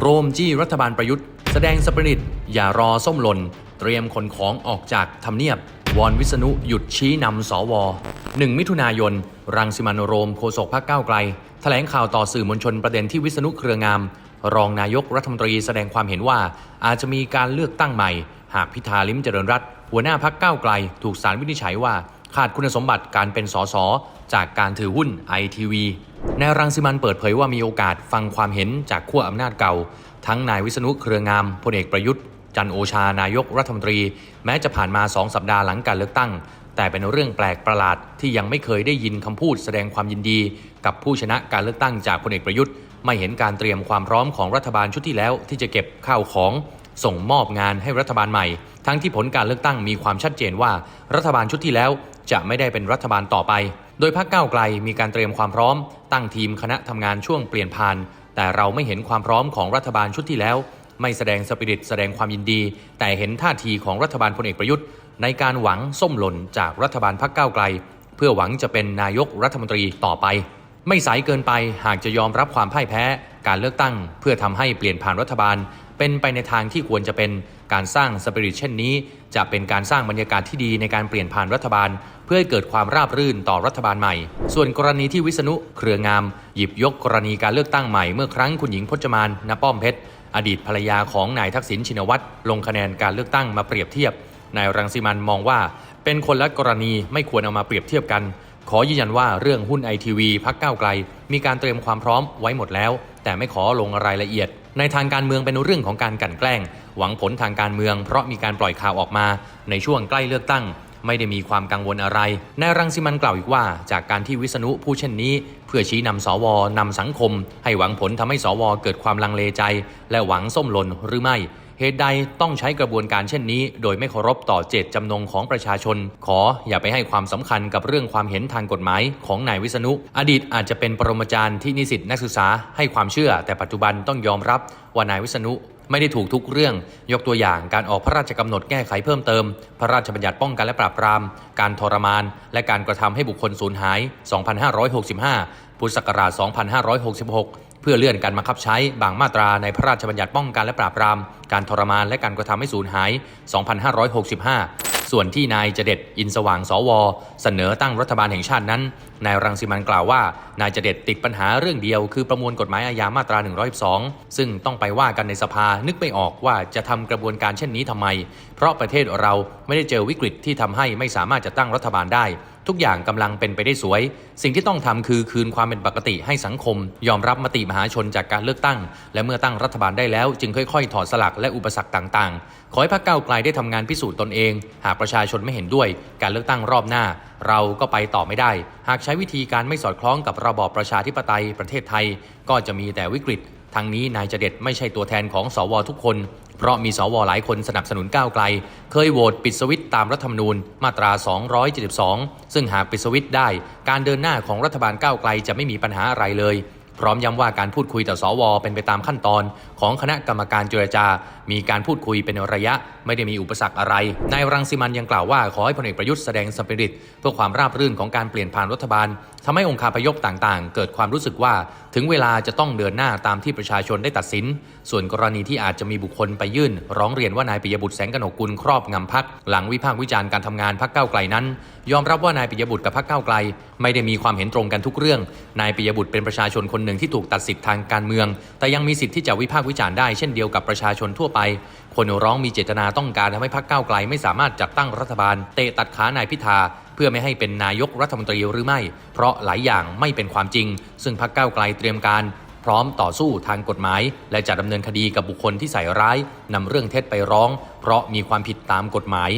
โรมจี้รัฐบาลประยุทธ์ แสดงสปริตอย่ารอส้มหล่น เตรียมขนของออกจากทำเนียบ วอนวิษณุหยุดชี้นำสว1มิถุนายน รังสิมันโรมโฆษกพรรคก้าวไกล แถลงข่าวต่อสื่อมวลชนประเด็นที่วิษณุเครืองาม รองนายกรัฐมนตรีแสดงความเห็นว่า อาจจะมีการเลือกตั้งใหม่ หากพิธาลิมเจริญรัตหัวหน้าพักก้าวไกล ถูกสารวินิจฉัยว่า ขาดคุณสมบัติการเป็นสสจากการถือหุ้นไอทีวี นายรังสิมันเปิดเผยว่ามีโอกาสฟังความเห็นจากขั้วอำนาจเก่า ทั้งนายวิษณุเครืองามพลเอกประยุทธ์ จันโอชานายกรัฐมนตรี แม้จะผ่านมาสองสัปดาห์หลังการเลือกตั้ง แต่เป็นเรื่องแปลกประหลาดที่ยังไม่เคยได้ยินคำพูดแสดงความยินดี กับผู้ชนะการเลือกตั้งจากพลเอกประยุทธ์ ไม่เห็นการเตรียมความพร้อมของรัฐบาลชุดที่แล้ว ที่จะเก็บข้าวของส่งมอบงานให้รัฐบาลใหม่ ทั้งที่ผลการเลือกตั้งมีความชัดเจนว่า รัฐบาลชุดที่แล้วจะไม่ได้เป็นรัฐบาลต่อไป โดยพรรคก้าวไกลมีการเตรียมความพร้อม ตั้งทีมคณะทำงานช่วงเปลี่ยนผ่าน แต่เราไม่เห็นความพร้อมของรัฐบาลชุดที่แล้ว ไม่แสดงสปิริตแสดงความยินดี แต่เห็นท่าทีของรัฐบาลพลเอกประยุทธ์ ในการหวังส้มหล่นจากรัฐบาลพรรคก้าวไกล เพื่อหวังจะเป็นนายกรัฐมนตรีต่อไป ไม่สายเกินไปหากจะยอมรับความพ่ายแพ้ การเลือกตั้ง เพื่อทำให้เปลี่ยนผ่านรัฐบาล เป็นไปในทางที่ควรจะเป็นการสร้างสปิริตเช่นนี้ จะเป็นการสร้างบรรยากาศที่ดีในการเปลี่ยนผ่านรัฐบาล เพื่อให้เกิดความราบรื่นต่อรัฐบาลใหม่ ส่วนกรณีที่วิษณุเครืองาม หยิบยกกรณีการเลือกตั้งใหม่เมื่อครั้งคุณหญิงพจมานณป้อมเพชรอดีตภรรยาของนายทักษิณชินวัตรลงคะแนนการเลือกตั้งมาเปรียบเทียบนายรังสิมันมองว่า เป็นคนละกรณีไม่ควรเอามาเปรียบเทียบกัน ขอยืนยันว่าเรื่องหุ้นไอทีวีพักก้าวไกล มีการเตรียมความพร้อมไว้หมดแล้ว แต่ไม่ขอลงรายละเอียด ในทางการเมืองเป็นเรื่องของการกลั่นแกล้ง หวังผลทางการเมือง เพราะมีการปล่อยข่าวออกมา ในช่วงใกล้เลือกตั้ง ไม่ได้มีความกังวลอะไรนายรังสิมันกล่าวอีกว่า จากการที่วิษณุผู้เช่นนี้ เพื่อชี้นำสวนำสังคม ให้หวังผลทำให้สวเกิดความลังเลใจ และหวังส้มหล่นหรือไม่ เหตุใดต้องใช้กระบวนการเช่นนี้ โดยไม่เคารพต่อเจตจำนงของประชาชน ขออย่าไปให้ความสำคัญกับเรื่องความเห็นทางกฎหมายของนายวิษณุ อดีตอาจจะเป็นปรมาจารย์ที่นิสิตนักศึกษาให้ความเชื่อ แต่ปัจจุบันต้องยอมรับว่านายวิษณุไม่ได้ถูกทุกเรื่อง ยกตัวอย่างการออกพระราชกำหนดแก้ไขเพิ่มเติม พระราชบัญญัติป้องกันและปราบปราม การทรมาน และการกระทำให้บุคคลสูญหาย 2565 พุทธศักราช 2566 เพื่อเลื่อนการบังคับใช้บางมาตราในพระราชบัญญัติป้องกันและปราบปราม การทรมานและการกระทำให้สูญหาย 2565 ส่วนที่นายเจเด็ดอินสว่างสว เสนอตั้งรัฐบาลแห่งชาตินั้น นายรังสิมันกล่าวว่า นายเจเด็ดติดปัญหาเรื่องเดียวคือประมวลกฎหมายอาญามาตรา 112 ซึ่งต้องไปว่ากันในสภานึกไม่ออกว่าจะทำกระบวนการเช่นนี้ทำไม เพราะประเทศเราไม่ได้เจอวิกฤตที่ทำให้ไม่สามารถจะตั้งรัฐบาลได้ ทุกอย่างกำลังเป็นไปได้สวย สิ่งที่ต้องทำคือคืนความเป็นปกติให้สังคม ยอมรับมติมหาชนจากการเลือกตั้ง และเมื่อตั้งรัฐบาลได้แล้วจึงค่อยๆ ถอดสลักและอุปสรรคต่างๆ ขอให้พรรคก้าวไกลได้ทำงานพิสูจน์ตนเอง หากประชาชนไม่เห็นด้วย การเลือกตั้งรอบหน้า เราก็ไปต่อไม่ได้ หากใช้วิธีการไม่สอดคล้องกับระบอบประชาธิปไตยประเทศไทย ก็จะมีแต่วิกฤตทางนี้นายเจเด็ดไม่ใช่ตัวแทนของสวทุกคน เพราะมีสวหลายคนสนับสนุนก้าวไกล เคยโหวตปิดสวิตตามรัฐธรรมนูญมาตรา 272 ซึ่งหากปิดสวิตได้ การเดินหน้าของรัฐบาลก้าวไกลจะไม่มีปัญหาอะไรเลย พร้อมย้ำว่าการพูดคุยต่อสวเป็นไปตามขั้นตอน ของคณะกรรมการเจรจา มีการพูดคุยเป็นระยะ ไม่ได้มีอุปสรรคอะไร นายรังสิมันยังกล่าวว่าขอให้พลเอกประยุทธ์แสดงสปิริต เพื่อความราบรื่นของการเปลี่ยนผ่านรัฐบาลทำให้องค์คาพยพต่างๆ เกิดความรู้สึกว่า ถึงเวลาจะต้องเดินหน้าตามที่ประชาชนได้ตัดสิน ส่วนกรณีที่อาจจะมีบุคคลไปยื่น ร้องเรียนว่านายปิยบุตรแสงกนกุลครอบงำพักหลังวิพากษ์วิจารณ์การทำงานพักเก้าไกลนั้น ยอมรับว่านายปิยบุตรกับพักเก้าไกล ไม่ได้มีความเห็นตรงกันทุกเรื่อง นายปิยบุตรเป็นประชาชนคนหนึ่งที่ถูกตัดสิทธิ์ทางการเมือง แต่ยังมีสิทธิ์ที่จะวิพากษ์วิจารณ์ได้เช่นเดียวกับประชาชนทั่วไป คนร้องมีเจตนาต้องการทำให้พักเก้าวไกลไม่สามารถจัดตั้งรัฐบาล เตะตัดขานายพิธา เพื่อไม่ให้เป็นนายกรัฐมนตรีหรือไม่ เพราะหลายอย่างไม่เป็นความจริง ซึ่งพักเก้าวไกลเตรียมการพร้อมต่อสู้ทางกฎหมาย และจะดำเนินคดีกับบุคคลที่ใส่ร้ายนำเรื่องเท็จไปร้อง เพราะมีความผิดตามกฎหมาย